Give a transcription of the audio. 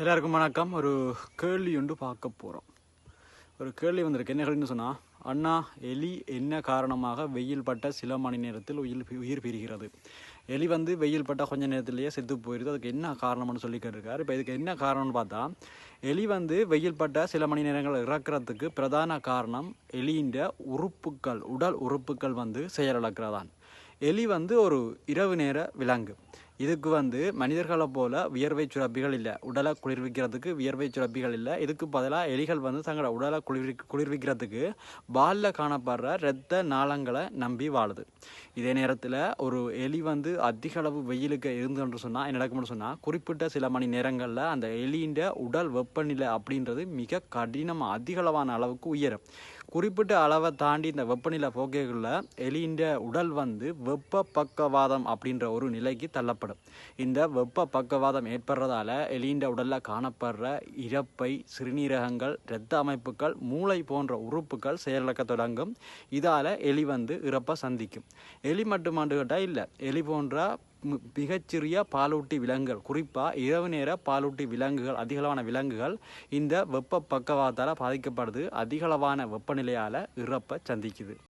எல்லாருக்கும் வணக்கம். ஒரு கேள்வி ஒன்று பார்க்க போகிறோம் ஒரு கேள்வி வந்திருக்கு. என்ன கேள்வின்னு சொன்னால் அண்ணா எலி என்ன காரணமாக வெயில் பட்ட சில மணி நேரத்தில் உயிர் உயிர் பிரிகிறது? எலி வந்து வெயில் பட்ட கொஞ்ச நேரத்திலேயே செத்து போயிடுது அதுக்கு என்ன காரணம்னு சொல்லி கேட்டிருக்காரு. இப்போ இதுக்கு என்ன காரணம்னு பார்த்தா எலி வந்து வெயில் பட்ட சில மணி நேரங்கள் இறக்குறதுக்கு பிரதான காரணம் எலியின் உறுப்புக்கள் உடல் உறுப்புக்கள் வந்து செயலிழக்கிறதான் எலி வந்து ஒரு இரவு நேர விலங்கு. இதுக்கு வந்து மனிதர்களை போல வியர்வை சுரப்பிகள் இல்லை. உடலை குளிர்விக்கிறதுக்கு வியர்வை சுரப்பிகள் இல்லை. இதுக்கு பதிலாக எலிகள் வந்து தங்களோட உடலை குளிர்வி குளிர்விக்கிறதுக்கு பாலில் காணப்படுற இரத்த நாளங்களை நம்பி வாழுது. இதே நேரத்தில் ஒரு எலி வந்து அதிக அளவு வெயிலுக்கு இருந்துன்னு சொன்னால் என்ன நடக்கும்னு சொன்னால் குறிப்பிட்ட சில மணி நேரங்களில் அந்த எலியின் உடல் வெப்பநிலை அப்படின்றது மிக கடினமாக அதிகளவான அளவுக்கு உயரும். குறிப்பிட்ட அளவை தாண்டி இந்த வெப்பநிலை போக்கைகளில் எலியின் உடல் வந்து வெப்ப பக்கவாதம் அப்படின்ற ஒரு நிலைக்கு தள்ளப்படும். இந்த வெப்ப பக்கவாதம் ஏற்படுறதால எலியின் உடலில் காணப்படுற இறப்பை சிறுநீரகங்கள் இரத்த அமைப்புகள் மூளை போன்ற உறுப்புகள் செயலிழக்க தொடங்கும். இதால் எலி வந்து இறப்பை சந்திக்கும். எலி மட்டுமாண்டு கேட்டால் இல்லை. எலி போன்ற மிகச்சிறிய பாலூட்டி விலங்குகள் குறிப்பாக இரவு நேர பாலூட்டி விலங்குகள் அதிகளவான விலங்குகள் இந்த வெப்ப பக்கவாத்தால் பாதிக்கப்படுது. அதிகளவான வெப்பநிலையால் இறப்பை சந்திக்குது.